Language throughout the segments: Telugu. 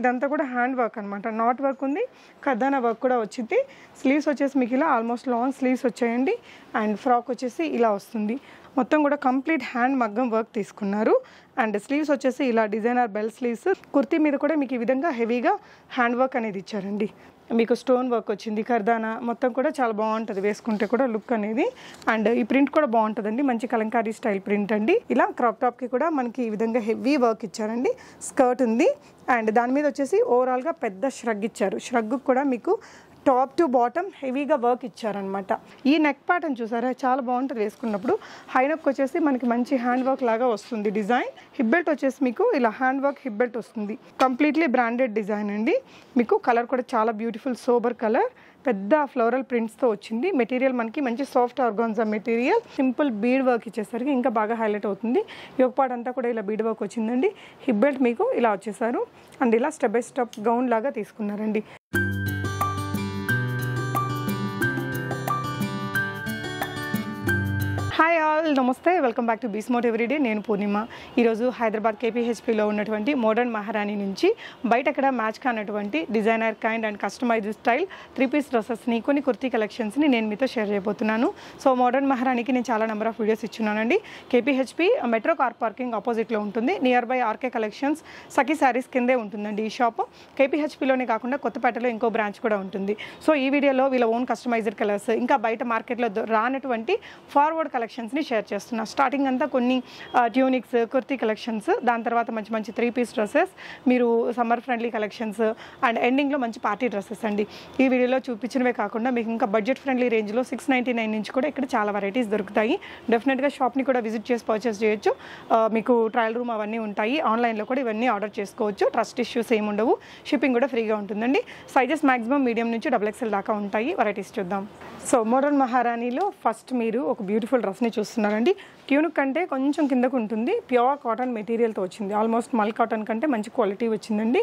ఇదంతా కూడా హ్యాండ్ వర్క్ అనమాట నాట్ వర్క్ ఉంది కర్దానా వర్క్ కూడా వచ్చింది. స్లీవ్స్ వచ్చేసి మీకు ఇలా ఆల్మోస్ట్ లాంగ్ స్లీవ్స్ వచ్చాయండి. అండ్ ఫ్రాక్ వచ్చేసి ఇలా వస్తుంది. మొత్తం కూడా కంప్లీట్ హ్యాండ్ మగ్గం వర్క్ తీసుకున్నారు. అండ్ స్లీవ్స్ వచ్చేసి ఇలా డిజైనర్ బెల్ స్లీవ్స్ కుర్తీ మీద కూడా మీకు ఈ విధంగా హెవీగా హ్యాండ్ వర్క్ అనేది ఇచ్చారండి. మీకు స్టోన్ వర్క్ వచ్చింది కర్దానా మొత్తం కూడా చాలా బాగుంటుంది. వేసుకుంటే కూడా లుక్ అనేది. అండ్ ఈ ప్రింట్ కూడా బాగుంటుందండి. మంచి కలంకారీ స్టైల్ ప్రింట్ అండి. ఇలా క్రాప్ టాప్కి కూడా మనకి ఈ విధంగా హెవీ వర్క్ ఇచ్చారండి. స్కర్ట్ ఉంది. అండ్ దాని మీద వచ్చేసి ఓవరాల్గా పెద్ద ష్రగ్ ఇచ్చారు. ష్రగ్ కూడా మీకు టాప్ టు బాటమ్ హెవీగా వర్క్ ఇచ్చారనమాట ఈ నెక్ ప్యాటర్న్ చూసారా? చాలా బాగుంటుంది వేసుకున్నప్పుడు. హైనక్ వచ్చేసి మనకి మంచి హ్యాండ్ వర్క్ లాగా వస్తుంది డిజైన్. హిప్ బెల్ట్ వచ్చేసి మీకు ఇలా హ్యాండ్ వర్క్ హిప్ బెల్ట్ వస్తుంది. కంప్లీట్లీ బ్రాండెడ్ డిజైన్ అండి. మీకు కలర్ కూడా చాలా బ్యూటిఫుల్ సోబర్ కలర్ పెద్ద ఫ్లోరల్ ప్రింట్స్తో వచ్చింది. మెటీరియల్ మనకి మంచి soft organza material simple bead work ఇచ్చేసరికి ఇంకా బాగా హైలైట్ అవుతుంది. యోగపాట్ అంతా కూడా ఇలా బీడ్ వర్క్ వచ్చిందండి. హిప్ బెల్ట్ మీకు ఇలా వచ్చేసారు. అండ్ ఇలా స్టెప్ బై స్టెప్ గౌన్ లాగా తీసుకున్నారండి. Hi, all. ఆల్ నమస్తే వెల్కమ్ బ్యాక్ టు బీస్మోట్ ఎవ్రీడే. నేను పూర్ణిమ. ఈరోజు హైదరాబాద్ కేపీహెచ్పిలో ఉన్నటువంటి మోడర్న్ మహారాణి నుంచి బయట అక్కడ మ్యాచ్ కానటువంటి designer kind and customise style three piece డ్రెస్సెస్ని కొన్ని కుర్తీ కలెక్షన్స్ని నేను మీతో షేర్ చేయబోతున్నాను. సో మోడర్న్ మహారాణికి నేను చాలా నెంబర్ ఆఫ్ వీడియోస్ ఇచ్చున్నానండి. కేపీహెచ్పి మెట్రో కార్ పార్కింగ్ ఆపోజిట్లో ఉంటుంది. Nearby RK collections Sakhi sarees కిందే ఉంటుందండి ఈ షాప్. కేపీహెచ్పిలోనే కాకుండా కొత్తపేటలో ఇంకో బ్రాంచ్ కూడా ఉంటుంది. సో ఈ వీడియోలో వీళ్ళ ఓన్ కస్టమైజ్డ్ కలర్స్ ఇంకా బయట మార్కెట్లో రానటువంటి ఫార్వర్డ్ కలెక్షన్స్ని షేర్ చేస్తున్నా. స్టార్టింగ్ అంతా కొన్ని ట్యూనిక్స్ కుర్తీ కలెక్షన్స్ దాని తర్వాత మంచి మంచి త్రీ పీస్ డ్రెస్సెస్ మీరు సమ్మర్ ఫ్రెండ్లీ కలెక్షన్స్ అండ్ ఎండింగ్లో మంచి పార్టీ డ్రెస్సెస్ అండి. ఈ వీడియోలో చూపించినవే కాకుండా మీకు ఇంకా బడ్జెట్ ఫ్రెండ్లీ రేంజ్లో సిక్స్ నైంటీ నైన్ నుంచి కూడా ఇక్కడ చాలా వెరైటీస్ దొరుకుతాయి. డెఫినెట్గా షాప్ని కూడా విజిట్ చేసి పర్చేస్ చేయొచ్చు. మీకు ట్రయల్ రూమ్ అవన్నీ ఉంటాయి. ఆన్లైన్లో కూడా ఇవన్నీ ఆర్డర్ చేసుకోవచ్చు. ట్రస్ట్ ఇష్యూస్ ఏమి ఉండవు. షిప్పింగ్ కూడా ఫ్రీగా ఉంటుందండి. సైజెస్ మాక్సిమం మీడియం నుంచి డబుల్ ఎక్స్ఎల్ దాకా ఉంటాయి. వెరైటీస్ చూద్దాం. సో మోడర్న్ మహారాణిలో ఫస్ట్ మీరు ఒక బ్యూటిఫుల్ డ్రెస్ని చూస్తున్నారండి. ట్యూనిక్ కంటే కొంచెం కిందకు ఉంటుంది. ప్యూర్ కాటన్ మెటీరియల్తో వచ్చింది. ఆల్మోస్ట్ మల్ కాటన్ కంటే మంచి క్వాలిటీ వచ్చిందండి.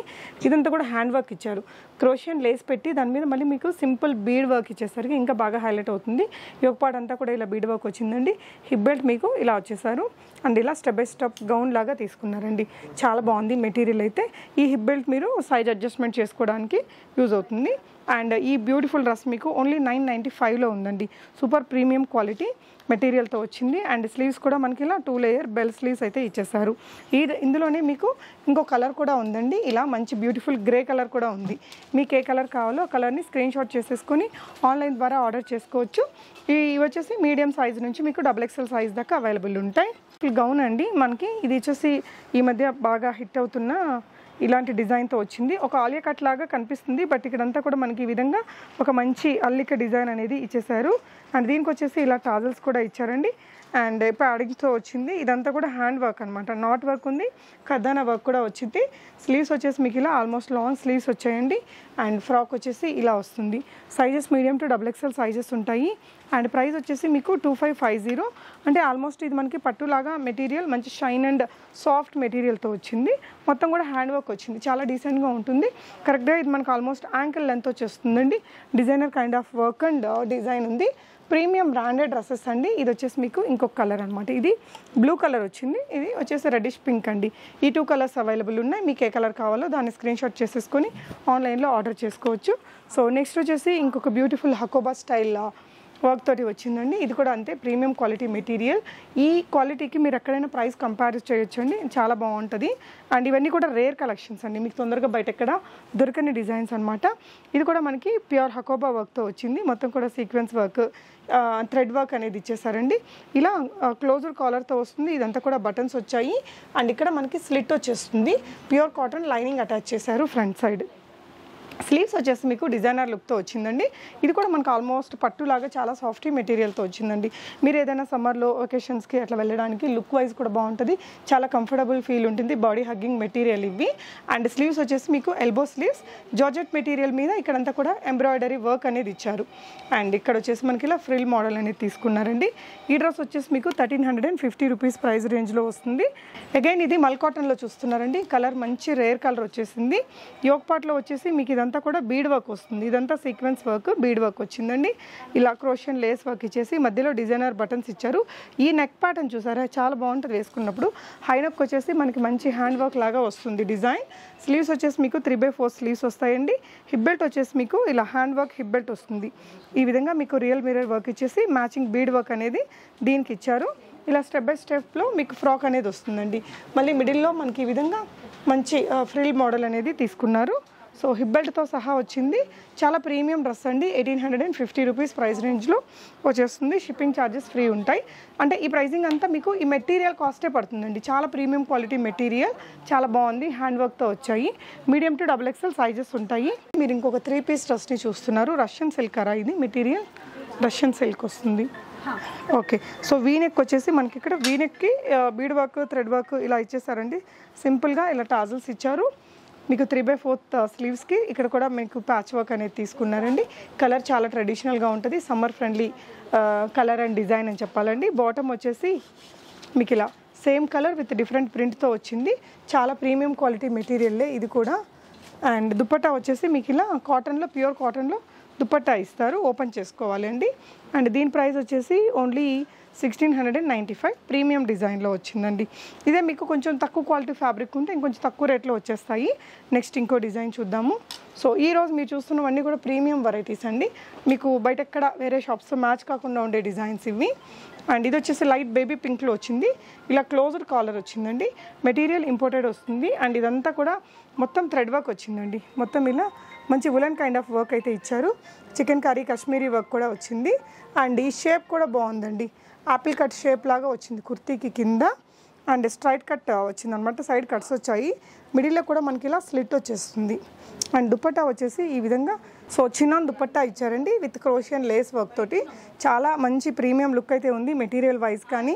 ఇదంతా కూడా హ్యాండ్ వర్క్ ఇచ్చారు. క్రోషియన్ లేస్ పెట్టి దాని మీద మళ్ళీ మీకు సింపుల్ బీడ్ వర్క్ ఇచ్చేసరికి ఇంకా బాగా హైలైట్ అవుతుంది. యోగపాట్ అంతా కూడా ఇలా బీడ్ వర్క్ వచ్చిందండి. హిప్ బెల్ట్ మీకు ఇలా వచ్చేసారు. అండ్ ఇలా స్టెప్ బై స్టెప్ గౌన్ లాగా తీసుకున్నారండి. చాలా బాగుంది మెటీరియల్ అయితే. ఈ హిప్ బెల్ట్ మీరు సైజ్ అడ్జస్ట్మెంట్ చేసుకోవడానికి యూజ్ అవుతుంది. అండ్ ఈ బ్యూటిఫుల్ డ్రెస్ మీకు ఓన్లీ నైన్ నైంటీ ఫైవ్లో ఉందండి. సూపర్ ప్రీమియం క్వాలిటీ మెటీరియల్తో వచ్చింది. అండ్ స్లీవ్స్ కూడా మనకి ఇలా టూ లేయర్ బెల్ స్లీవ్స్ అయితే ఇచ్చేసారు. ఈ ఇందులోనే మీకు ఇంకో కలర్ కూడా ఉందండి. ఇలా మంచి బ్యూటిఫుల్ గ్రే కలర్ కూడా ఉంది. మీకు ఏ కలర్ కావాలో ఆ కలర్ని స్క్రీన్ షాట్ చేసేసుకొని ఆన్లైన్ ద్వారా ఆర్డర్ చేసుకోవచ్చు. ఈ ఇవి వచ్చేసి మీడియం సైజ్ నుంచి మీకు డబుల్ ఎక్స్ఎల్ సైజ్ దాకా అవైలబుల్ ఉంటాయి. గౌన్ అండి. మనకి ఇది వచ్చేసి ఈ మధ్య బాగా హిట్ అవుతున్న ఇలాంటి డిజైన్తో వచ్చింది. ఒక ఆలియా కట్ లాగా కనిపిస్తుంది బట్ ఇక్కడంతా కూడా మనకి ఈ విధంగా ఒక మంచి అల్లిక డిజైన్ అనేది ఇచ్చేసారు అండ్ దీనికి వచ్చేసి ఇలా టాజల్స్ కూడా ఇచ్చారండి. అండ్ ప్యాడింగ్తో వచ్చింది. ఇదంతా కూడా హ్యాండ్ వర్క్ అనమాట నాట్ వర్క్ ఉంది కర్దానా వర్క్ కూడా వచ్చింది. స్లీవ్స్ వచ్చేసి మీకు ఇలా ఆల్మోస్ట్ లాంగ్ స్లీవ్స్ వచ్చాయండి. అండ్ ఫ్రాక్ వచ్చేసి ఇలా వస్తుంది. Sizes medium to double XL sizes ఉంటాయి. అండ్ ప్రైస్ వచ్చేసి మీకు టూ ఫైవ్ ఫైవ్ జీరో అంటే ఆల్మోస్ట్ ఇది మనకి పట్టులాగా మెటీరియల్ మంచి షైన్ అండ్ సాఫ్ట్ మెటీరియల్తో వచ్చింది. మొత్తం కూడా హ్యాండ్ వర్క్ వచ్చింది. చాలా డీసెంట్గా ఉంటుంది. కరెక్ట్గా ఇది మనకు ఆల్మోస్ట్ యాంకిల్ లెంత్ వచ్చేస్తుందండి. Designer kind of work and design ఉంది. ప్రీమియం బ్రాండెడ్ డ్రెస్సెస్ అండి. ఇది వచ్చేసి మీకు ఇంకొక కలర్ అనమాట ఇది బ్లూ కలర్ వచ్చింది. ఇది వచ్చేసి రెడ్డిష్ పింక్ అండి. ఈ టూ కలర్స్ అవైలబుల్ ఉన్నాయి. మీకు ఏ కలర్ కావాలో దాన్ని స్క్రీన్ షాట్ చేసేసుకొని ఆన్లైన్లో ఆర్డర్ చేసుకోవచ్చు. సో నెక్స్ట్ వచ్చేసి ఇంకొక బ్యూటిఫుల్ హకోబా స్టైల్ వర్క్ తోటి వచ్చిందండి. ఇది కూడా అంతే ప్రీమియం క్వాలిటీ మెటీరియల్ ఈ క్వాలిటీకి మీరు ఎక్కడైనా ప్రైస్ కంపేర్ చేయొచ్చు అండి. చాలా బాగుంటుంది. అండ్ ఇవన్నీ కూడా రేర్ కలెక్షన్స్ అండి. మీకు తొందరగా బయట ఎక్కడ దొరకని డిజైన్స్ అనమాట ఇది కూడా మనకి ప్యూర్ హకోబా వర్క్తో వచ్చింది. మొత్తం కూడా సీక్వెన్స్ వర్క్ థ్రెడ్ వర్క్ అనేది ఇచ్చేసారండి. ఇలా క్లోజర్ కాలర్తో వస్తుంది. ఇదంతా కూడా బటన్స్ వచ్చాయి. అండ్ ఇక్కడ మనకి స్లిట్ వచ్చేస్తుంది. ప్యూర్ కాటన్ లైనింగ్ అటాచ్ చేశారు ఫ్రంట్ సైడ్ స్లీవ్స్ వచ్చేసి మీకు డిజైనర్ లుక్తో వచ్చిందండి. ఇది కూడా మనకు ఆల్మోస్ట్ పట్టులాగా చాలా సాఫ్టీ మెటీరియల్తో వచ్చిందండి. మీరు ఏదైనా సమ్మర్లో ఒకేషన్స్కి అట్లా వెళ్ళడానికి లుక్ వైజ్ కూడా బాగుంటుంది. చాలా కంఫర్టబుల్ ఫీల్ ఉంటుంది. బాడీ హగ్గింగ్ మెటీరియల్ ఇవి. అండ్ స్లీవ్స్ వచ్చేసి మీకు ఎల్బో స్లీవ్స్. జార్జెట్ మెటీరియల్ మీద ఇక్కడంతా కూడా ఎంబ్రాయిడరీ వర్క్ అనేది ఇచ్చారు. అండ్ ఇక్కడ వచ్చేసి మనకి ఇలా ఫ్రిల్ మోడల్ అనేది తీసుకున్నారండి. ఈ డ్రెస్ వచ్చేసి మీకు thirteen hundred and fifty rupees price రేంజ్లో వస్తుంది. అగైన్ ఇది మల్ కాటన్లో చూస్తున్నారండి. కలర్ మంచి రేర్ కలర్ వచ్చేసింది. యోక్ పాట్లో వచ్చేసి మీకు ఇదంతా ఇదంతా కూడా బీడ్ వర్క్ వస్తుంది. ఇదంతా సీక్వెన్స్ వర్క్ బీడ్ వర్క్ వచ్చిందండి. ఇలా క్రోషన్ లేస్ వర్క్ ఇచ్చేసి మధ్యలో డిజైనర్ బటన్స్ ఇచ్చారు. ఈ నెక్ ప్యాటర్న్ చూసారా? చాలా బాగుంటుంది వేసుకున్నప్పుడు. హై నెక్ వచ్చేసి మనకి మంచి హ్యాండ్ వర్క్ లాగా వస్తుంది డిజైన్. స్లీవ్స్ వచ్చేసి మీకు త్రీ బై ఫోర్ స్లీవ్స్ వస్తాయండి. హిప్ బెల్ట్ వచ్చేసి మీకు ఇలా హ్యాండ్ వర్క్ హిప్ బెల్ట్ వస్తుంది. ఈ విధంగా మీకు రియల్ మిరర్ వర్క్ ఇచ్చేసి మ్యాచింగ్ బీడ్ వర్క్ అనేది దీనికి ఇచ్చారు. ఇలా స్టెప్ బై స్టెప్లో మీకు ఫ్రాక్ అనేది వస్తుందండి. మళ్ళీ మిడిల్లో మనకి ఈ విధంగా మంచి ఫ్రిల్ మోడల్ అనేది తీసుకున్నారు. సో హిప్ బెల్ట్తో సహా వచ్చింది. చాలా ప్రీమియం డ్రెస్ అండి. Eighteen hundred and fifty rupees price రేంజ్లో వచ్చేస్తుంది. షిప్పింగ్ ఛార్జెస్ ఫ్రీ ఉంటాయి. అంటే ఈ ప్రైసింగ్ అంతా మీకు ఈ మెటీరియల్ కాస్టే పడుతుందండి. చాలా ప్రీమియం క్వాలిటీ మెటీరియల్. చాలా బాగుంది. హ్యాండ్ వర్క్తో వచ్చాయి. Medium to double XL sizes ఉంటాయి. మీరు ఇంకొక త్రీ పీస్ డ్రెస్ని చూస్తున్నారు. రష్యన్ సిల్క్ అరా ఇది? మెటీరియల్? రష్యన్ సిల్క్ వస్తుంది. ఓకే. సో వీనెక్ వచ్చేసి మనకి ఇక్కడ వీనెక్కి బీడ్ వర్క్ థ్రెడ్ వర్క్ ఇలా ఇచ్చేసారండి. సింపుల్గా ఇలా టాజల్స్ ఇచ్చారు. మీకు త్రీ బై ఫోర్త్ స్లీవ్స్కి ఇక్కడ కూడా మీకు ప్యాచ్ వర్క్ అనేది తీసుకున్నారండి. కలర్ చాలా ట్రెడిషనల్గా ఉంటుంది. Summer friendly colour and design అని చెప్పాలండి. బాటమ్ వచ్చేసి మీకు ఇలా సేమ్ కలర్ విత్ డిఫరెంట్ ప్రింట్తో వచ్చింది. చాలా ప్రీమియం క్వాలిటీ మెటీరియల్లే ఇది కూడా. అండ్ దుపట్టా వచ్చేసి మీకు ఇలా కాటన్లో ప్యూర్ కాటన్లో దుప్పట్టా ఇస్తారు. ఓపెన్ చేసుకోవాలండి. అండ్ దీని ప్రైస్ వచ్చేసి only sixteen hundred and ninety five premium డిజైన్లో వచ్చిందండి. ఇదే మీకు కొంచెం తక్కువ క్వాలిటీ ఫ్యాబ్రిక్ ఉంటే ఇంకొంచెం తక్కువ రేట్లో వచ్చేస్తాయి. నెక్స్ట్ ఇంకో డిజైన్ చూద్దాము. సో ఈ రోజు మీరు చూస్తున్నవన్నీ కూడా ప్రీమియం వెరైటీస్ అండి. మీకు బయట ఎక్కడ వేరే షాప్స్ మ్యాచ్ కాకుండా ఉండే డిజైన్స్ ఇవి. అండ్ ఇది వచ్చేసి లైట్ బేబీ పింక్లో వచ్చింది. ఇలా క్లోజ్డ్ కాలర్ వచ్చిందండి. మెటీరియల్ ఇంపోర్టెడ్ వస్తుంది. అండ్ ఇదంతా కూడా మొత్తం థ్రెడ్ వర్క్ వచ్చిందండి. మొత్తం ఇలా మంచి ఉలన్ కైండ్ ఆఫ్ వర్క్ అయితే ఇచ్చారు. చికెన్ కర్రీ కాశ్మీరీ వర్క్ కూడా వచ్చింది. అండ్ ఈ షేప్ కూడా బాగుందండి. ఆపిల్ కట్ షేప్ లాగా వచ్చింది కుర్తీకి కింద. అండ్ స్ట్రైట్ కట్ వచ్చింది అనమాట సైడ్ కట్స్ వచ్చాయి. మిడిల్లో కూడా మనకి ఇలా స్లిట్ వచ్చేస్తుంది. అండ్ దుపట్టా వచ్చేసి ఈ విధంగా సో చిన్న దుపట్టా ఇచ్చారండి విత్ క్రోషియన్ లేస్ వర్క్ తోటి. చాలా మంచి ప్రీమియం లుక్ అయితే ఉంది మెటీరియల్ వైజ్ కానీ.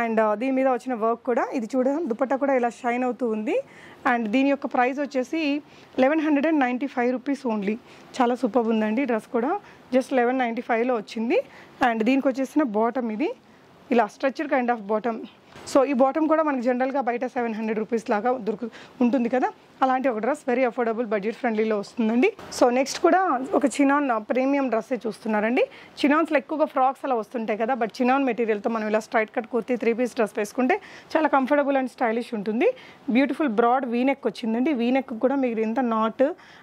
అండ్ దీని మీద వచ్చిన వర్క్ కూడా ఇది చూడడం దుపట్టా కూడా ఇలా షైన్ అవుతూ ఉంది. అండ్ దీని యొక్క ప్రైస్ వచ్చేసి eleven hundred and ninety five rupees only. చాలా సూపర్ ఉందండి డ్రెస్ కూడా. జస్ట్ లెవెన్ నైంటీ ఫైవ్లో వచ్చింది. అండ్ దీనికి వచ్చేసిన బాటమ్ ఇది. ఇలా structure kind of bottom so ఈ బాటమ్ కూడా మనకి జనరల్గా బయట సెవెన్ హండ్రెడ్ రూపీస్ లాగా దొరుకు ఉంటుంది కదా? అలాంటి ఒక డ్రెస్ వెరీ అఫోర్డబుల్ బడ్జెట్ ఫ్రెండ్లీలో వస్తుందండి. సో నెక్స్ట్ కూడా ఒక చినాన్ ప్రీమియం డ్రెస్సే చూస్తున్నారండి. చినాన్స్లో ఎక్కువగా ఫ్రాక్స్ అలా వస్తుంటాయి కదా? బట్ చినాన్ మెటీరియల్తో మనం ఇలా straight cut kurti three piece dress వేసుకుంటే చాలా కంఫర్టబుల్ అండ్ స్టైలిష్ ఉంటుంది. బ్యూటిఫుల్ బ్రాడ్ వీనెక్ వచ్చిందండి. వీనెక్ కూడా మీరు ఇంత నాట్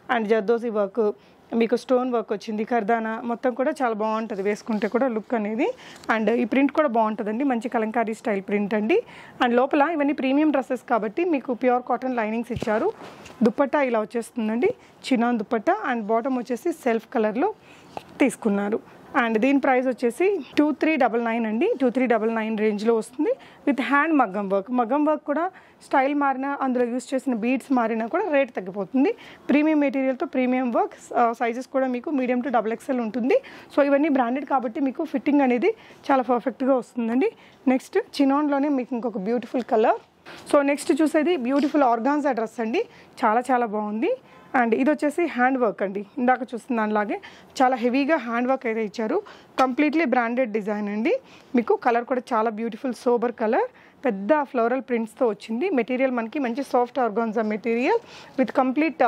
అండ్ జర్దోసి వర్క్ మీకు స్టోన్ వర్క్ వచ్చింది ఖర్దానా మొత్తం కూడా చాలా బాగుంటుంది వేసుకుంటే కూడా లుక్ అనేది. అండ్ ఈ ప్రింట్ కూడా బాగుంటుందండి మంచి కలంకారీ స్టైల్ ప్రింట్ అండి. అండ్ లోపల ఇవన్నీ ప్రీమియం డ్రెస్సెస్ కాబట్టి మీకు ప్యూర్ కాటన్ లైనింగ్స్ ఇచ్చారు. దుప్పట్టా ఇలా వచ్చేస్తుందండి చినాన్ దుప్పట్టా. అండ్ బాటమ్ వచ్చేసి సెల్ఫ్ కలర్లో తీసుకున్నారు. అండ్ దీని ప్రైస్ వచ్చేసి టూ త్రీ డబల్ నైన్ అండి. టూ త్రీ డబల్ నైన్ రేంజ్లో వస్తుంది. With hand maggam work. Maggam work కూడా స్టైల్ మారినా అందులో యూస్ చేసిన బీడ్స్ మారినా కూడా రేట్ తగ్గిపోతుంది. ప్రీమియం మెటీరియల్తో ప్రీమియం వర్క్ సైజెస్ కూడా మీకు మీడియం టు డబుల్ ఎక్స్ఎల్ ఉంటుంది. సో ఇవన్నీ బ్రాండెడ్ కాబట్టి మీకు ఫిట్టింగ్ అనేది చాలా పర్ఫెక్ట్గా వస్తుందండి. నెక్స్ట్ చినాన్లోనే మీకు ఇంకొక బ్యూటిఫుల్ కలర్. సో నెక్స్ట్ చూసేది బ్యూటిఫుల్ ఆర్గాన్స్ డ్రెస్ అండి. చాలా చాలా బాగుంది. అండ్ ఇది వచ్చేసి హ్యాండ్ వర్క్ అండి. ఇందాక చూస్తున్న దానిలాగే చాలా హెవీగా హ్యాండ్ వర్క్ అయితే ఇచ్చారు. కంప్లీట్లీ బ్రాండెడ్ డిజైన్ అండి. మీకు కలర్ కూడా చాలా బ్యూటిఫుల్ సోబర్ కలర్. పెద్ద ఫ్లోరల్ ప్రింట్స్తో వచ్చింది. మెటీరియల్ మనకి మంచి soft organza material with complete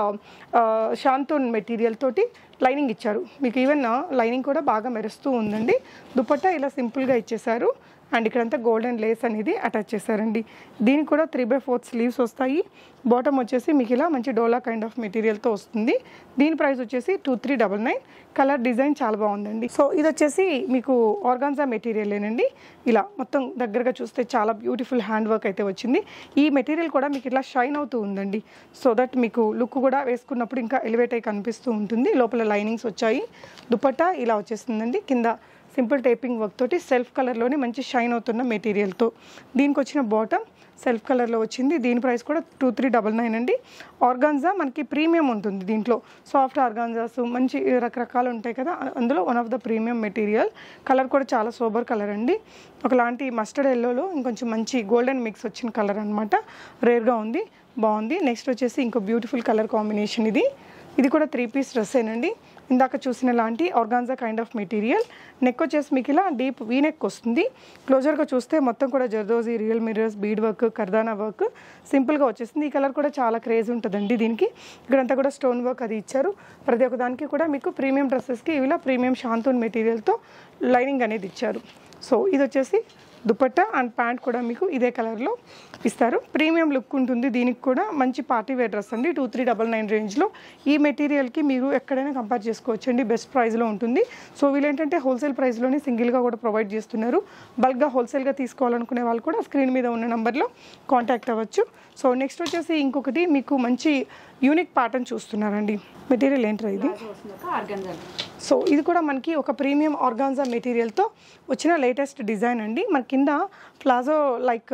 shantoon material తోటి లైనింగ్ ఇచ్చారు. మీకు ఈవెన్ లైనింగ్ uh, కూడా బాగా మెరుస్తూ ఉందండి. దుపట్టా ఇలా సింపుల్గా ఇచ్చేసారు అండ్ ఇక్కడంతా గోల్డెన్ లేస్ అనేది అటాచ్ చేశారండి. దీనికి కూడా త్రీ బై ఫోర్త్ స్లీవ్స్ వస్తాయి. బాటమ్ వచ్చేసి మీకు ఇలా మంచి డోలా కైండ్ ఆఫ్ మెటీరియల్తో వస్తుంది. దీని ప్రైస్ వచ్చేసి two three double nine colour design చాలా బాగుందండి. సో ఇది వచ్చేసి మీకు ఆర్గాన్జా మెటీరియలేనండి ఇలా మొత్తం దగ్గరగా చూస్తే చాలా బ్యూటిఫుల్ హ్యాండ్ వర్క్ అయితే వచ్చింది. ఈ మెటీరియల్ కూడా మీకు ఇట్లా షైన్ అవుతూ ఉందండి. సో దట్ మీకు లుక్ కూడా వేసుకున్నప్పుడు ఇంకా ఎలివేట్ అయి కనిపిస్తూ ఉంటుంది. లోపల లైనింగ్స్ వచ్చాయి. దుపట్టా ఇలా వచ్చేస్తుందండి. కింద సింపుల్ టేపింగ్ వర్క్ తోటి సెల్ఫ్ కలర్లోనే మంచి షైన్ అవుతున్న మెటీరియల్తో దీనికి వచ్చిన బాటమ్ సెల్ఫ్ కలర్లో వచ్చింది. దీని ప్రైస్ కూడా టూ త్రీ డబల్ నైన్ అండి. ఆర్గాన్జా మనకి ప్రీమియం ఉంటుంది దీంట్లో. సాఫ్ట్ ఆర్గాన్జాస్ మంచి రకరకాలు ఉంటాయి కదా అందులో one of the premium material colour కూడా చాలా సోబర్ కలర్ అండి. ఒకలాంటి మస్టర్డ్ ఎల్లోలో ఇంకొంచెం మంచి గోల్డెన్ మిక్స్ వచ్చిన కలర్ అనమాట రేర్గా ఉంది బాగుంది. నెక్స్ట్ వచ్చేసి ఇంకో బ్యూటిఫుల్ కలర్ కాంబినేషన్ ఇది. ఇది కూడా త్రీ పీస్ డ్రెస్సేనండి ఇందాక చూసిన లాంటి organza kind of material neck వచ్చేసి మీకు ఇలా డీప్ వీ నెక్ వస్తుంది. క్లోజర్గా చూస్తే మొత్తం కూడా zardozi real mirrors bead work కర్దానా work సింపుల్గా వచ్చేసింది ఈ కలర్ కూడా చాలా క్రేజ్ ఉంటుందండి దీనికి. ఇక్కడంతా కూడా స్టోన్ వర్క్ అది ఇచ్చారు. ప్రతి ఒక్క దానికి కూడా మీకు ప్రీమియం డ్రెస్సెస్కి ఇలా ప్రీమియం షాంతూన్ మెటీరియల్తో లైనింగ్ అనేది ఇచ్చారు. సో ఇది వచ్చేసి దుపట్టా అండ్ ప్యాంట్ కూడా మీకు ఇదే కలర్లో ఇస్తారు. ప్రీమియం లుక్ ఉంటుంది దీనికి కూడా మంచి పార్టీ వేర్ డ్రెస్ అండి. టూ త్రీ డబల్ నైన్ రేంజ్లో ఈ మెటీరియల్కి మీరు ఎక్కడైనా కంపేర్ చేసుకోవచ్చు అండి బెస్ట్ ప్రైస్లో ఉంటుంది. సో వీళ్ళేంటంటే హోల్సేల్ ప్రైస్లోనే సింగిల్గా కూడా ప్రొవైడ్ చేస్తున్నారు. బల్క్గా హోల్సేల్గా తీసుకోవాలనుకునే వాళ్ళు కూడా స్క్రీన్ మీద ఉన్న నెంబర్లో కాంటాక్ట్ అవ్వచ్చు. సో నెక్స్ట్ వచ్చేసి ఇంకొకటి మీకు మంచి యూనిక్ ప్యాటర్న్ చూస్తున్నారండి. మెటీరియల్ ఏంటో ఇది? సో ఇది కూడా మనకి ఒక ప్రీమియం ఆర్గాన్జా మెటీరియల్తో వచ్చిన లేటెస్ట్ డిజైన్ అండి. మన కింద ప్లాజో లైక్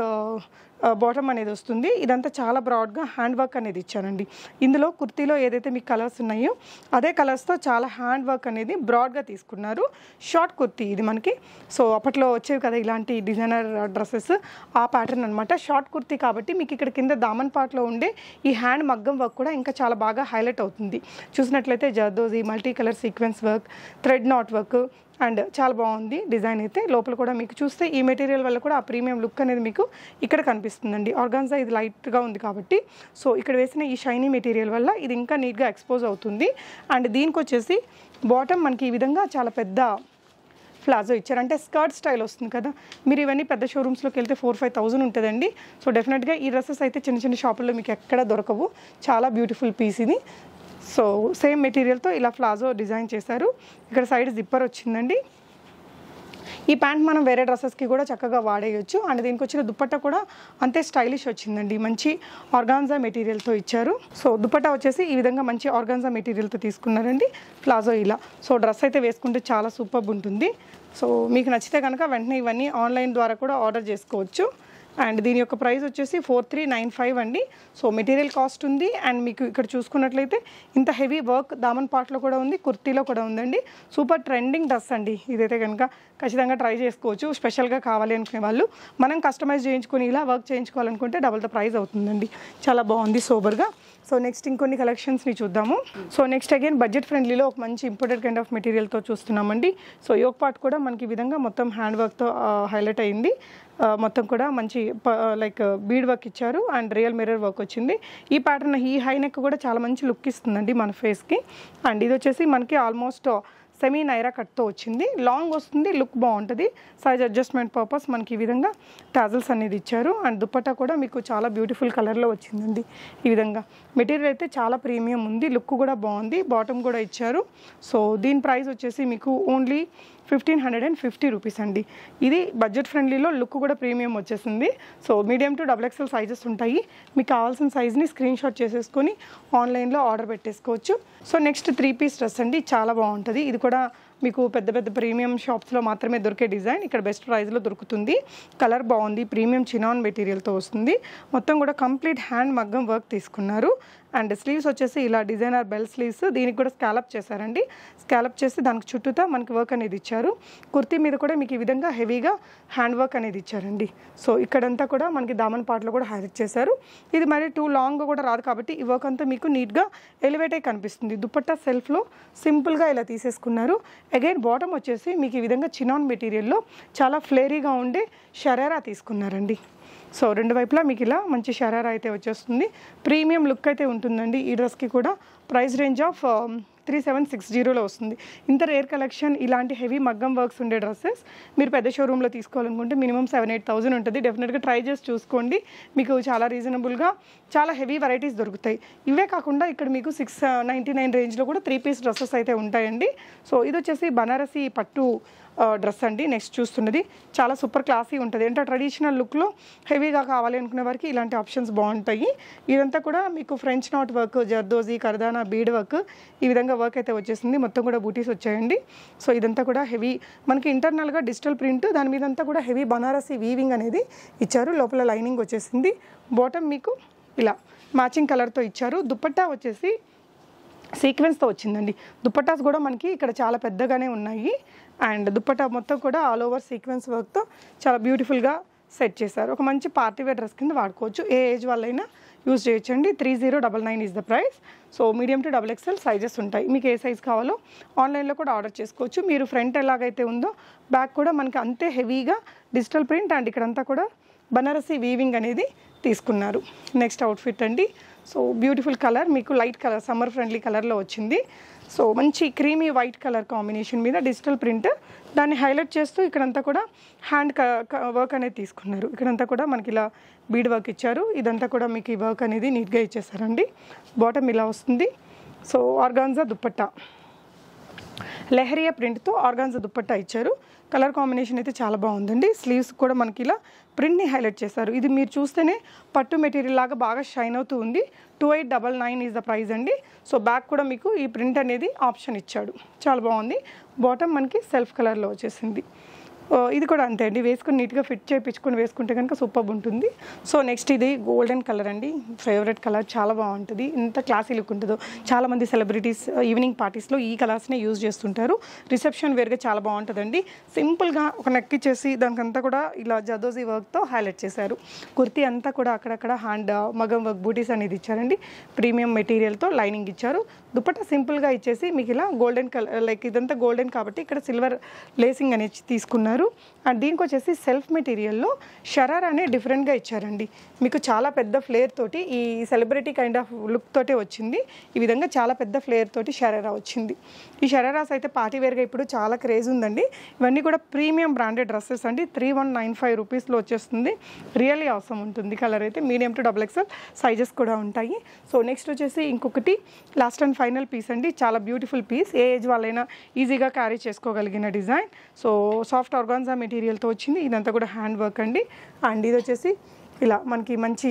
బాటమ్ అనేది వస్తుంది. ఇదంతా చాలా బ్రాడ్గా హ్యాండ్ వర్క్ అనేది ఇచ్చానండి. ఇందులో కుర్తీలో ఏదైతే మీకు కలర్స్ ఉన్నాయో అదే కలర్స్తో చాలా హ్యాండ్ వర్క్ అనేది బ్రాడ్గా తీసుకున్నారు. షార్ట్ కుర్తీ ఇది మనకి. సో అప్పట్లో వచ్చేవి కదా ఇలాంటి డిజైనర్ డ్రెస్సెస్ ఆ ప్యాటర్న్ అనమాట షార్ట్ కుర్తీ కాబట్టి మీకు ఇక్కడ కింద దామన్ పార్ట్లో ఉండే ఈ హ్యాండ్ మగ్గం వర్క్ కూడా ఇంకా చాలా బాగా హైలైట్ అవుతుంది. చూసినట్లయితే zardozi multi colour sequence work thread knot work and చాలా బాగుంది డిజైన్ అయితే. లోపల కూడా మీకు చూస్తే ఈ మెటీరియల్ వల్ల కూడా ఆ ప్రీమియం లుక్ అనేది మీకు ఇక్కడ కనిపిస్తుందండి. ఆర్గాన్జా ఇది లైట్గా ఉంది కాబట్టి. సో ఇక్కడ వేసిన ఈ షైనీ మెటీరియల్ వల్ల ఇది ఇంకా నీట్గా ఎక్స్పోజ్ అవుతుంది. అండ్ దీనికి వచ్చేసి బాటమ్ మనకి ఈ విధంగా చాలా పెద్ద ప్లాజో ఇచ్చారు. అంటే స్కర్ట్ స్టైల్ వస్తుంది కదా. మీరు ఇవన్నీ పెద్ద షోరూమ్స్లోకి వెళ్తే ఫోర్ ఫైవ్ థౌజండ్ ఉంటుందండి. సో డెఫినెట్గా ఈ డ్రెస్సెస్ అయితే చిన్న చిన్న షాపుల్లో మీకు ఎక్కడ దొరకవు. చాలా బ్యూటిఫుల్ పీస్ ఇది. సో సేమ్ మెటీరియల్తో ఇలా ప్లాజో డిజైన్ చేశారు. ఇక్కడ సైడ్ జిప్పర్ వచ్చిందండి. ఈ ప్యాంట్ మనం వేరే డ్రెస్సెస్కి కూడా చక్కగా వాడేయచ్చు. అండ్ దీనికి వచ్చిన దుప్పట్ట కూడా అంతే స్టైలిష్ వచ్చిందండి. మంచి ఆర్గాన్జా మెటీరియల్తో ఇచ్చారు. సో దుప్పట్ట వచ్చేసి ఈ విధంగా మంచి ఆర్గాన్జా మెటీరియల్తో తీసుకున్నారండి. ప్లాజో ఇలా. సో డ్రెస్ అయితే వేసుకుంటే చాలా సూపర్ ఉంటుంది. సో మీకు నచ్చితే కనుక వెంటనే ఇవన్నీ ఆన్లైన్ ద్వారా కూడా ఆర్డర్ చేసుకోవచ్చు. అండ్ దీని యొక్క ప్రైస్ వచ్చేసి ఫోర్ త్రీ నైన్ ఫైవ్ అండి. సో మెటీరియల్ కాస్ట్ ఉంది. అండ్ మీకు ఇక్కడ చూసుకున్నట్లయితే ఇంత హెవీ వర్క్ దామన్ పార్ట్లో కూడా ఉంది కుర్తీలో కూడా ఉందండి. సూపర్ ట్రెండింగ్ డ్రెస్ అండి. ఇదైతే కనుక ఖచ్చితంగా ట్రై చేసుకోవచ్చు. స్పెషల్గా కావాలి అనుకునే వాళ్ళు. మనం కస్టమైజ్ చేయించుకొని ఇలా వర్క్ చేయించుకోవాలనుకుంటే డబుల్ ద ప్రైస్ అవుతుందండి. చాలా బాగుంది సోబర్గా. సో నెక్స్ట్ ఇంకొన్ని కలెక్షన్స్ని చూద్దాము. సో నెక్స్ట్ అగైన్ బడ్జెట్ ఫ్రెండ్లీలో ఒక మంచి ఇంపోర్టెడ్ కైండ్ ఆఫ్ మెటీరియల్తో చూస్తున్నామండి. సో యోగ్ పార్ట్ కూడా మనకి ఈ విధంగా మొత్తం హ్యాండ్ వర్క్తో హైలైట్ అయింది. మొత్తం కూడా మంచి లైక్ బీడ్ వర్క్ ఇచ్చారు అండ్ రియల్ మిర్రర్ వర్క్ వచ్చింది. ఈ ప్యాటర్న్ ఈ హై నెక్ కూడా చాలా మంచి లుక్ ఇస్తుందండి మన ఫేస్కి అండ్ ఇది వచ్చేసి మనకి ఆల్మోస్ట్ సెమీ నైరా కట్తో వచ్చింది. లాంగ్ వస్తుంది లుక్ బాగుంటుంది. సైజ్ అడ్జస్ట్మెంట్ పర్పస్ మనకి ఈ విధంగా టాజల్స్ అనేది ఇచ్చారు. అండ్ దుప్పట్టా కూడా మీకు చాలా బ్యూటిఫుల్ కలర్లో వచ్చిందండి ఈ విధంగా. మెటీరియల్ అయితే చాలా ప్రీమియం ఉంది లుక్ కూడా బాగుంది బాటమ్ కూడా ఇచ్చారు. సో దీని ప్రైస్ వచ్చేసి మీకు only fifteen hundred and fifty rupees అండి. ఇది బడ్జెట్ ఫ్రెండ్లీలో లుక్ కూడా ప్రీమియం వచ్చేసింది. So medium to double XL sizes ఉంటాయి. మీకు కావాల్సిన సైజ్ని స్క్రీన్ షాట్ చేసేసుకొని ఆన్లైన్లో ఆర్డర్ పెట్టేసుకోవచ్చు. So next three piece dress అండి. చాలా బాగుంటుంది. ఇది కూడా మీకు పెద్ద పెద్ద ప్రీమియం షాప్స్లో మాత్రమే దొరికే డిజైన్ ఇక్కడ బెస్ట్ ప్రైస్లో దొరుకుతుంది. కలర్ బాగుంది ప్రీమియం చినాన్ మెటీరియల్తో వస్తుంది. మొత్తం కూడా కంప్లీట్ హ్యాండ్ మగ్గం వర్క్ తీసుకున్నారు. అండ్ స్లీవ్స్ వచ్చేసి ఇలా డిజైనర్ బెల్ స్లీవ్స్ దీనికి కూడా స్కాలప్ చేశారండి. స్కాలప్ చేసి దానికి చుట్టూతా మనకి వర్క్ అనేది ఇచ్చారు. కుర్తీ మీద కూడా మీకు ఈ విధంగా హెవీగా హ్యాండ్ వర్క్ అనేది ఇచ్చారండి. సో ఇక్కడంతా కూడా మనకి దామన్ పాటలో కూడా హైలైట్ చేశారు. ఇది మరి టూ లాంగ్ కూడా రాదు కాబట్టి ఈ వర్క్ అంతా మీకు నీట్గా ఎలివేట్ అయి కనిపిస్తుంది. దుపట్టా సెల్ఫ్లో సింపుల్గా ఇలా తీసేసుకున్నారు. అగైన్ బాటమ్ వచ్చేసి మీకు ఈ విధంగా చినాన్ మెటీరియల్లో చాలా ఫ్లేరీగా ఉండే షరారా తీసుకున్నారండి. సో రెండు వైపులా మీకు ఇలా మంచి షరారా అయితే వచ్చేస్తుంది. ప్రీమియం లుక్ అయితే ఉంటుందండి ఈ డ్రెస్కి కూడా. Price range of three seven six జీరోలో వస్తుంది. ఇంత రేర్ కలెక్షన్ ఇలాంటి హెవీ మగ్గం వర్క్స్ ఉండే డ్రెస్సెస్ మీరు పెద్ద షోరూంలో తీసుకోవాలనుకుంటే మినిమం సెవెన్ ఎయిట్ థౌసండ్ ఉంటుంది. డెఫినెట్గా ట్రై చేసి చూసుకోండి. మీకు చాలా రీజనబుల్గా చాలా హెవీ వెరైటీస్ దొరుకుతాయి. ఇవే కాకుండా ఇక్కడ మీకు సిక్స్ నైంటీ నైన్ రేంజ్లో కూడా త్రీ పీస్ డ్రెస్సెస్ అయితే ఉంటాయండి. సో ఇది వచ్చేసి బనారసి పట్టు డ్రెస్ అండి. నెక్స్ట్ చూస్తున్నది. చాలా సూపర్ క్లాసీ ఉంటుంది. అంటే ట్రెడిషనల్ లుక్లో హెవీగా కావాలి అనుకునే వారికి ఇలాంటి ఆప్షన్స్ బాగుంటాయి. ఇదంతా కూడా మీకు French knot work zardozi kardana bead work ఈ విధంగా వర్క్ అయితే వచ్చేసింది. మొత్తం కూడా బూటీస్ వచ్చాయండి. సో ఇదంతా కూడా హెవీ మనకి ఇంటర్నల్గా డిజిటల్ ప్రింట్ దాని మీద అంతా కూడా హెవీ బనారసీ వీవింగ్ అనేది ఇచ్చారు. లోపల లైనింగ్ వచ్చేసింది. బాటమ్ మీకు ఇలా మ్యాచింగ్ కలర్తో ఇచ్చారు. దుప్పట్టా వచ్చేసి సీక్వెన్స్తో వచ్చిందండి. దుప్పట్టాస్ కూడా మనకి ఇక్కడ చాలా పెద్దగానే ఉన్నాయి. అండ్ దుప్పటా మొత్తం కూడా ఆల్ ఓవర్ సీక్వెన్స్ వర్క్తో చాలా బ్యూటిఫుల్గా సెట్ చేశారు. ఒక మంచి పార్టీ వేర్ డ్రెస్ కింద వాడుకోవచ్చు. ఏ ఏజ్ వాళ్ళైనా యూజ్ చేయొచ్చండి. Three zero double nine is the price. So medium to double XL sizes ఉంటాయి. మీకు ఏ సైజ్ కావాలో ఆన్లైన్లో కూడా ఆర్డర్ చేసుకోవచ్చు. మీరు ఫ్రంట్ ఎలాగైతే ఉందో బ్యాక్ కూడా మనకి అంతే హెవీగా డిజిటల్ ప్రింట్ అండ్ ఇక్కడంతా కూడా బనారసి వీవింగ్ అనేది తీసుకున్నారు. నెక్స్ట్ అవుట్ఫిట్ అండి. సో బ్యూటిఫుల్ కలర్ మీకు లైట్ కలర్ సమ్మర్ ఫ్రెండ్లీ కలర్లో వచ్చింది. సో మంచి క్రీమీ వైట్ కలర్ కాంబినేషన్ మీద డిజిటల్ ప్రింట్. దాన్ని హైలైట్ చేస్తూ ఇక్కడంతా కూడా హ్యాండ్ వర్క్ అనేది తీసుకున్నారు. ఇక్కడంతా కూడా మనకి ఇలా బీడ్ వర్క్ ఇచ్చారు. ఇదంతా కూడా మీకు ఈ వర్క్ అనేది నీట్గా ఇచ్చేసారండి బాటమ్ ఇలా వస్తుంది. So organza dupatta. లెహరియా ప్రింట్తో ఆర్గాన్జా దుప్పట్టా ఇచ్చారు. కలర్ కాంబినేషన్ అయితే చాలా బాగుందండి. స్లీవ్స్ కూడా మనకి ఇలా ప్రింట్ని హైలైట్ చేశారు. ఇది మీరు చూస్తేనే పట్టు మెటీరియల్ లాగా బాగా షైన్ అవుతూ ఉంది. Two eight double nine is the price అండి. సో బ్యాక్ కూడా మీకు ఈ ప్రింట్ అనేది ఆప్షన్ ఇచ్చాడు. చాలా బాగుంది. బాటమ్ మనకి సెల్ఫ్ కలర్లో వచ్చేసింది. ఇది కూడా అంతే అండి. వేసుకొని నీట్గా ఫిట్ చేయించుకొని వేసుకుంటే కనుక సూపర్ ఉంటుంది. సో నెక్స్ట్ ఇది గోల్డెన్ కలర్ అండి. ఫేవరెట్ కలర్ చాలా బాగుంటుంది. ఇంత క్లాసీ లుక్ ఉంటుందో. చాలామంది సెలబ్రిటీస్ ఈవినింగ్ పార్టీస్లో ఈ కలర్స్నే యూజ్ చేస్తుంటారు. రిసెప్షన్ వేర్గా చాలా బాగుంటుందండి. సింపుల్గా ఒక నెక్ ఇచ్చేసి దానికంతా కూడా ఇలా జదోజీ వర్క్తో హైలైట్ చేశారు. కుర్తీ అంతా కూడా అక్కడక్కడ హ్యాండ్ మగం వర్క్ బూటీస్ అనేది ఇచ్చారండి. ప్రీమియం మెటీరియల్తో లైనింగ్ ఇచ్చారు. దుపట్టా సింపుల్గా ఇచ్చేసి మీకు ఇలా గోల్డెన్ కలర్ లైక్ ఇదంతా గోల్డెన్ కాబట్టి ఇక్కడ సిల్వర్ లేసింగ్ అనేది తీసుకున్నారు. అండ్ దీనికి వచ్చేసి సెల్ఫ్ మెటీరియల్లో షరార్ అనే డిఫరెంట్గా ఇచ్చారండి. మీకు చాలా పెద్ద ఫ్లేర్ తోటి ఈ సెలబ్రిటీ కైండ్ ఆఫ్ లుక్ తోటే వచ్చింది. ఈ విధంగా చాలా పెద్ద ఫ్లేర్ తోటి షరారా వచ్చింది. ఈ షరారాస్ అయితే పార్టీ వేర్గా ఇప్పుడు చాలా క్రేజ్ ఉందండి. ఇవన్నీ కూడా ప్రీమియం బ్రాండెడ్ డ్రెస్సెస్ అండి. త్రీ వన్ నైన్ ఫైవ్ రూపీస్లో వచ్చేస్తుంది. రియల్లీ అవసరం ఉంటుంది కలర్ అయితే. Medium to double XL sizes కూడా ఉంటాయి. సో నెక్స్ట్ వచ్చేసి ఇంకొకటి లాస్ట్ అండ్ ఫైనల్ పీస్ అండి. చాలా బ్యూటిఫుల్ పీస్. ఏ ఏజ్ వాళ్ళైనా ఈజీగా క్యారీ చేసుకోగలిగిన డిజైన్. సో సాఫ్ట్ ఆర్గాన్జా మెటీరియల్తో వచ్చింది. ఇదంతా కూడా హ్యాండ్ వర్క్ అండి. అండ్ ఇది వచ్చేసి ఇలా మనకి మంచి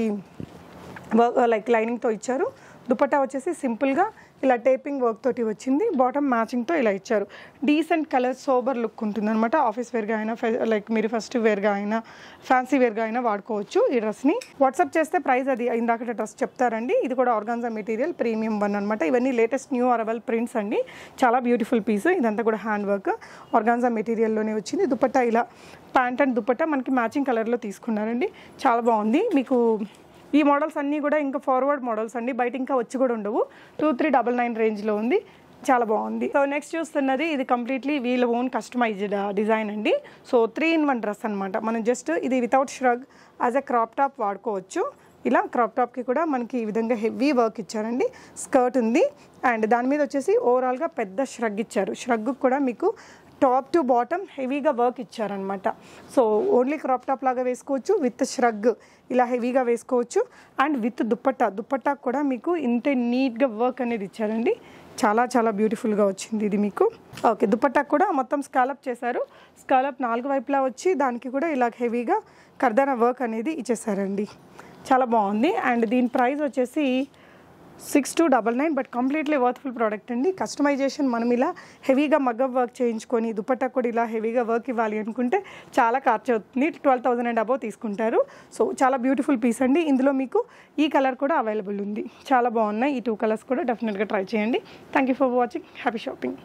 వర్క్ లైక్ లైనింగ్తో ఇచ్చారు. దుపట్టా వచ్చేసి సింపుల్గా ఇలా టేపింగ్ వర్క్ తోటి వచ్చింది. బాటమ్ మ్యాచింగ్తో ఇలా ఇచ్చారు. డీసెంట్ కలర్ సోబర్ లుక్ ఉంటుంది అనమాట ఆఫీస్ వేర్గా అయినా లైక్ మీరు ఫస్ట్ వేర్గా అయినా ఫ్యాన్సీ వేర్గా అయినా వాడుకోవచ్చు ఈ డ్రెస్ని వాట్సాప్ చేస్తే ప్రైస్ అది ఇందాక డ్రెస్ చెప్తారండి. ఇది కూడా ఆర్గాన్జా మెటీరియల్ ప్రీమియం వన్ అనమాట ఇవన్నీ లేటెస్ట్ న్యూ అరవల్ ప్రింట్స్ అండి. చాలా బ్యూటిఫుల్ పీస్ ఇదంతా కూడా హ్యాండ్ వర్క్ ఆర్గాన్జా మెటీరియల్లోనే వచ్చింది. దుపట్టా ఇలా ప్యాంట్ అండ్ దుపట్టా మనకి మ్యాచింగ్ కలర్లో తీసుకున్నారండి. చాలా బాగుంది. మీకు ఈ మోడల్స్ అన్నీ కూడా ఇంకా ఫార్వర్డ్ మోడల్స్ అండి. బయట ఇంకా వచ్చి కూడా ఉండవు. టూ త్రీ డబల్ నైన్ రేంజ్లో ఉంది. చాలా బాగుంది. సో నెక్స్ట్ చూస్తున్నది ఇది కంప్లీట్లీ వీళ్ళ ఓన్ కస్టమైజ్డ్ డిజైన్ అండి. So three in one dress అనమాట మనం జస్ట్ ఇది without shrug as a crop top వాడుకోవచ్చు. ఇలా క్రాప్ టాప్కి కూడా మనకి ఈ విధంగా హెవీ వర్క్ ఇచ్చారండి. స్కర్ట్ ఉంది. అండ్ దాని మీద వచ్చేసి ఓవరాల్గా పెద్ద ష్రగ్ ఇచ్చారు. ష్రగ్ కూడా మీకు టాప్ టు బాటమ్ హెవీగా వర్క్ ఇచ్చారనమాట సో ఓన్లీ క్రాప్ టాప్ లాగా వేసుకోవచ్చు విత్ ష్రగ్ ఇలా హెవీగా వేసుకోవచ్చు. అండ్ విత్ దుప్పట్టా దుప్పట్టా కూడా మీకు ఇంతే నీట్గా వర్క్ అనేది ఇచ్చారండి. చాలా చాలా బ్యూటిఫుల్గా వచ్చింది ఇది మీకు. ఓకే దుపట్టా కూడా మొత్తం స్కాలప్ చేశారు. స్కాలప్ నాలుగు వైపులా వచ్చి దానికి కూడా ఇలా హెవీగా కర్దానా వర్క్ అనేది ఇచ్చేసారండి. చాలా బాగుంది. అండ్ దీని ప్రైస్ వచ్చేసి six two double nine but completely worthful product అండి. కస్టమైజేషన్ మనం ఇలా హెవీగా మగ్గం వర్క్ చేయించుకొని దుపట్టా కూడా ఇలా హెవీగా వర్క్ ఇవ్వాలి అనుకుంటే చాలా ఖర్చు అవుతుంది. ట్వెల్వ్ థౌసండ్ అండ్ అబౌవ్ తీసుకుంటారు. సో చాలా బ్యూటిఫుల్ పీస్ అండి. ఇందులో మీకు ఈ కలర్ కూడా అవైలబుల్ ఉంది. చాలా బాగున్నాయి. ఈ టూ కలర్స్ కూడా డెఫినెట్గా ట్రై చేయండి. Thank you for watching happy shopping